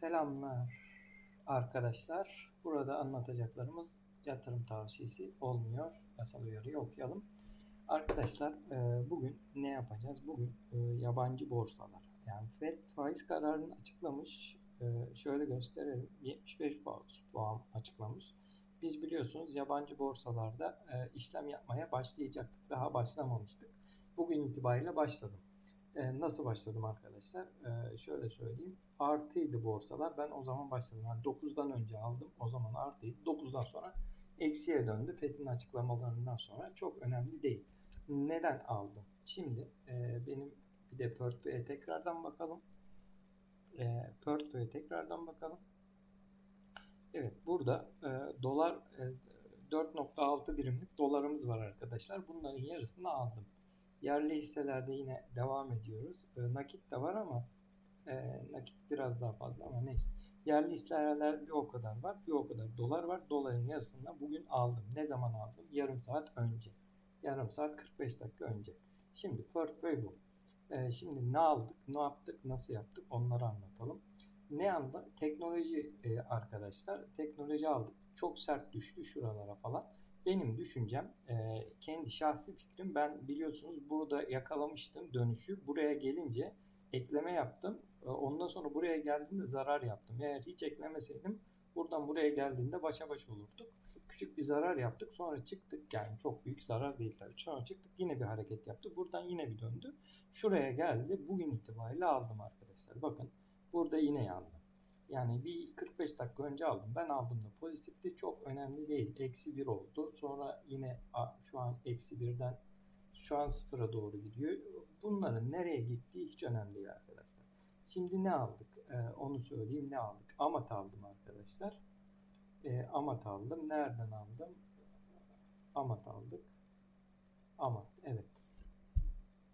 Selamlar arkadaşlar. Burada anlatacaklarımız yatırım tavsiyesi olmuyor. Yasal uyarıyı okuyalım. Arkadaşlar e, bugün ne yapacağız? Bugün e, yabancı borsalar. Yani FED faiz kararını açıklamış. E, Şöyle gösterelim. 75 bas puan açıklamış. Biz biliyorsunuz yabancı borsalarda işlem yapmaya başlayacaktık. Daha başlamamıştık. Bugün itibariyle başladım. E, nasıl başladım arkadaşlar? E, şöyle söyleyeyim. Artıydı borsalar. Ben o zaman başladım. Yani 9'dan önce aldım. O zaman artıydı. 9'dan sonra eksiye döndü. FED'in açıklamalarından sonra çok önemli değil. Neden aldım? Şimdi e, benim bir de portföye tekrardan bakalım. E, portföye tekrardan bakalım. Evet burada e, dolar e, 4.6 birimlik dolarımız var arkadaşlar. Bunların yarısını aldım. Yerli hisselerde yine devam ediyoruz. E, nakit de var ama e, nakit biraz daha fazla ama neyse. Yerli hisseler bir o kadar var, bir o kadar dolar var. Doların yarısını bugün aldım. Ne zaman aldım? Yarım saat önce. Yarım saat 45 dakika önce. Şimdi portföy bu. E, şimdi ne aldık, ne yaptık, nasıl yaptık onları anlatalım. Ne anda? Teknoloji e, arkadaşlar. Teknoloji aldık. Çok sert düştü şuralara falan. Benim düşüncem, e, kendi şahsi fikrim. Ben biliyorsunuz burada yakalamıştım dönüşü. Buraya gelince ekleme yaptım. E, ondan sonra buraya geldiğinde zarar yaptım. Eğer hiç eklemeseydim buradan buraya geldiğinde başa baş olurduk. Küçük bir zarar yaptık. Sonra çıktık. Yani çok büyük zarar değil tabii. Sonra çıktık. Yine bir hareket yaptı. Buradan yine bir döndü. Şuraya geldi. Bugün itibariyle aldım arkadaşlar. Bakın burada yine yandı. Yani bir 45 dakika önce aldım. Ben aldığımda pozitifti. Çok önemli değil. Eksi 1 oldu. Sonra yine şu an eksi 1'den şu an sıfıra doğru gidiyor. Bunların nereye gittiği hiç önemli değil arkadaşlar. Şimdi ne aldık? Ee, onu söyleyeyim ne aldık? Amat aldım arkadaşlar. Ee, amat aldım. Nereden aldım? Amat aldık. Amat evet.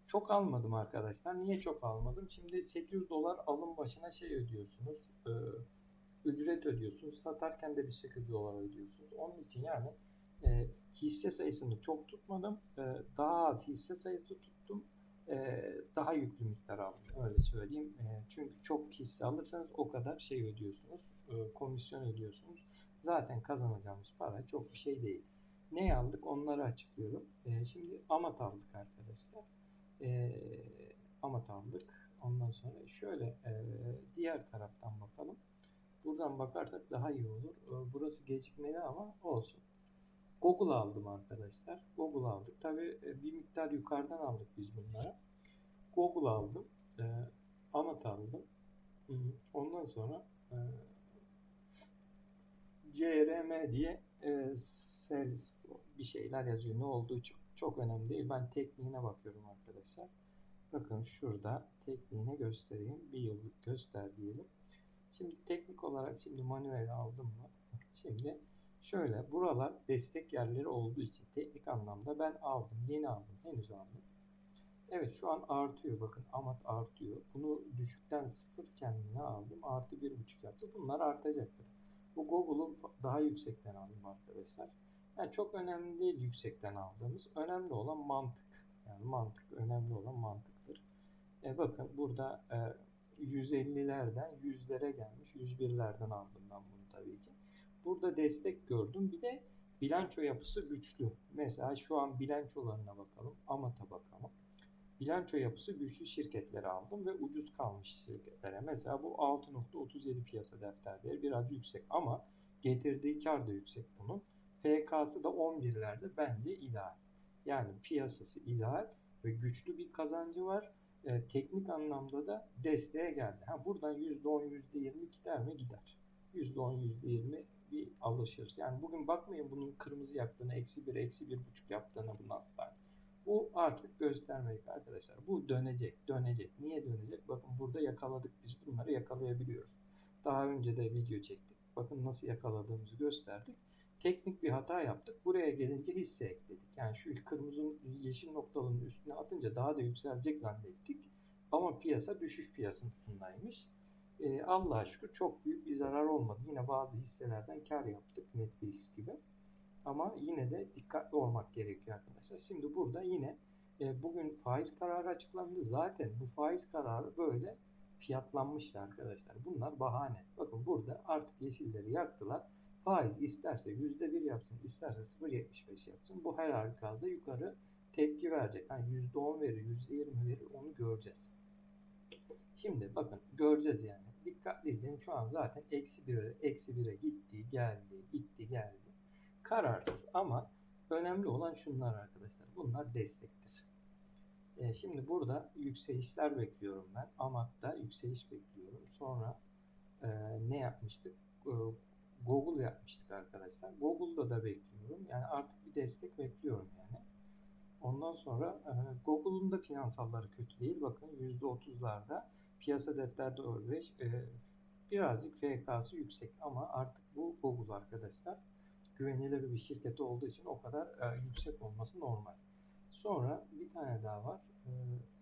Çok almadım arkadaşlar. Niye çok almadım? Şimdi 800 dolar alım başına şey ödüyorsunuz. E, ücret ödüyorsunuz. Satarken de bir 800 dolar ödüyorsunuz. Onun için yani e, hisse sayısını çok tutmadım. E, daha az hisse sayısı tuttum. E, daha yüklü miktar aldım. Öyle söyleyeyim. E, çünkü çok hisse alırsanız o kadar şey ödüyorsunuz. E, komisyon ödüyorsunuz. Zaten kazanacağımız para çok bir şey değil. Ne aldık onları açıklıyorum. E, şimdi amat aldık arkadaşlar e, amat aldık. Ondan sonra şöyle e, diğer taraftan bakalım. Buradan bakarsak daha iyi olur. E, burası gecikmeli ama olsun. Google aldım arkadaşlar. Google aldık. Tabi e, bir miktar yukarıdan aldık biz bunları. Google aldım. E, amat aldım. Ondan sonra e, CRM diye e, sel bir şeyler yazıyor. Ne olduğu çok, çok önemli değil. Ben tekniğine bakıyorum arkadaşlar. Bakın şurada tekniğine göstereyim. Bir yıllık göster diyelim. Şimdi teknik olarak şimdi manuel aldım mı? Şimdi şöyle buralar destek yerleri olduğu için teknik anlamda ben aldım. Yeni aldım. Henüz aldım. Evet şu an artıyor. Bakın amat artıyor. Bunu düşükten sıfır kendine aldım. Artı bir buçuk yaptı. Bunlar artacaktır. Bu Google'u daha yüksekten aldım arkadaşlar. Yani çok önemli değil yüksekten aldığımız. Önemli olan mantık. Yani mantık önemli olan mantıktır. E bakın burada e, 150'lerden 100'lere gelmiş. 101'lerden aldım ben bunu tabii ki. Burada destek gördüm. Bir de bilanço yapısı güçlü. Mesela şu an bilançolarına bakalım. Amat'a bakalım. Bilanço yapısı güçlü şirketleri aldım ve ucuz kalmış şirketlere. Mesela bu 6.37 piyasa defter değeri biraz yüksek ama getirdiği kar da yüksek bunun. FK'sı da 11'lerde bence ideal. Yani piyasası ideal ve güçlü bir kazancı var. E, teknik anlamda da desteğe geldi. Ha, buradan %10, %20 gider mi? Gider. %10, %20 bir alışırız. Yani bugün bakmayın bunun kırmızı yaktığını, eksi bir, eksi bir buçuk yaptığını bu Nasdaq. Bu artık göstermelik arkadaşlar. Bu dönecek, dönecek. Niye dönecek? Bakın burada yakaladık biz bunları yakalayabiliyoruz. Daha önce de video çektik. Bakın nasıl yakaladığımızı gösterdik teknik bir hata yaptık. Buraya gelince hisse ekledik. Yani şu kırmızı yeşil noktalının üstüne atınca daha da yükselecek zannettik. Ama piyasa düşüş piyasasındaymış. Ee, Allah'a şükür çok büyük bir zarar olmadı. Yine bazı hisselerden kar yaptık. Netflix gibi. Ama yine de dikkatli olmak gerekiyor arkadaşlar. Şimdi burada yine e, bugün faiz kararı açıklandı. Zaten bu faiz kararı böyle fiyatlanmıştı arkadaşlar. Bunlar bahane. Bakın burada artık yeşilleri yaktılar. Faiz isterse %1 yapsın, isterse 0.75 yapsın. Bu her halükarda yukarı tepki verecek. Yani %10 verir, %20 verir onu göreceğiz. Şimdi bakın göreceğiz yani. Dikkatli izleyin. Şu an zaten eksi 1'e eksi 1'e gitti, geldi, gitti, geldi. Kararsız ama önemli olan şunlar arkadaşlar. Bunlar destektir. E, şimdi burada yükselişler bekliyorum ben. Amak'ta yükseliş bekliyorum. Sonra e, ne yapmıştık? E, Google yapmıştık arkadaşlar. Google'da da bekliyorum. Yani artık bir destek bekliyorum yani. Ondan sonra e, Google'un da finansalları kötü değil. Bakın %30'larda piyasa defter doğru e, birazcık FK'sı yüksek ama artık bu Google arkadaşlar güvenilir bir şirket olduğu için o kadar e, yüksek olması normal. Sonra bir tane daha var. E,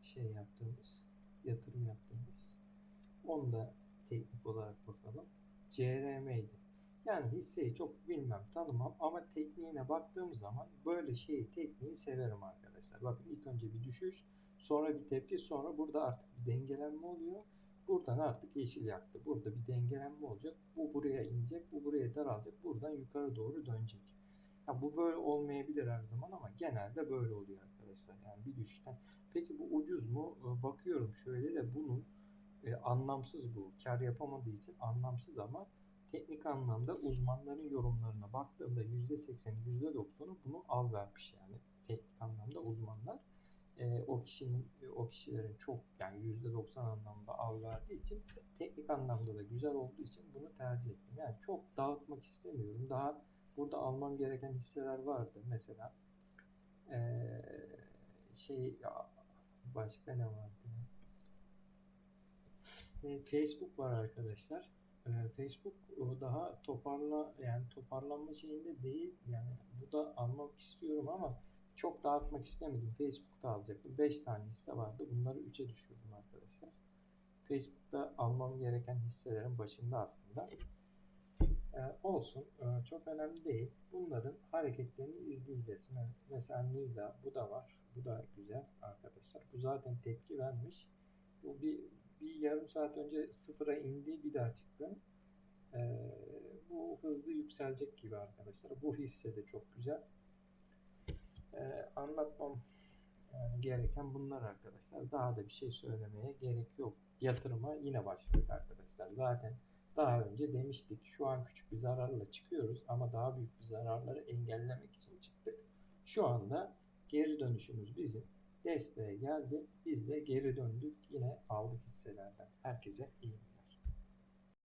şey yaptığımız, yatırım yaptığımız. Onu da teknik olarak bakalım. CRM'ydi. Yani hisseyi çok bilmem, tanımam ama tekniğine baktığım zaman böyle şeyi, tekniği severim arkadaşlar. Bakın ilk önce bir düşüş, sonra bir tepki, sonra burada artık bir dengelenme oluyor. Buradan artık yeşil yaktı. Burada bir dengelenme olacak. Bu buraya inecek, bu buraya daralacak. Buradan yukarı doğru dönecek. Ya bu böyle olmayabilir her zaman ama genelde böyle oluyor arkadaşlar. Yani bir düşüşten. Peki bu ucuz mu? Ee, Bakıyorum şöyle de bunun e, anlamsız bu. Kar yapamadığı için anlamsız ama teknik anlamda uzmanların yorumlarına baktığımda %80'i %90'ı bunu al vermiş yani teknik anlamda uzmanlar. E, o kişinin o kişilerin çok yani %90 anlamda al verdiği için teknik anlamda da güzel olduğu için bunu tercih ettim. Yani çok dağıtmak istemiyorum. Daha burada almam gereken hisseler vardı. Mesela e, şey başka ne vardı? E, Facebook var arkadaşlar. E, Facebook daha toparla yani toparlanma şeyinde değil. Yani bu da almak istiyorum ama çok dağıtmak istemedim. Facebook'ta alacaktım. 5 tane hisse vardı. Bunları 3'e düşürdüm arkadaşlar. Facebook'ta almam gereken hisselerin başında aslında. Ee, olsun. Ee, çok önemli değil. Bunların hareketlerini izleyeceğiz. Mesela Nida bu da var. Bu da güzel arkadaşlar. Bu zaten tepki vermiş. Bu bir, bir yarım saat önce sıfıra indi bir daha çıktı. Ee, bu hızlı yükselecek gibi arkadaşlar. Bu hisse de çok güzel. Ee, anlatmam yani gereken bunlar arkadaşlar. Daha da bir şey söylemeye gerek yok. Yatırıma yine başladık arkadaşlar. Zaten daha önce demiştik şu an küçük bir zararla çıkıyoruz ama daha büyük bir zararları engellemek için çıktık. Şu anda geri dönüşümüz bizim desteğe geldi. Biz de geri döndük. Yine aldık hisselerden. Herkese iyi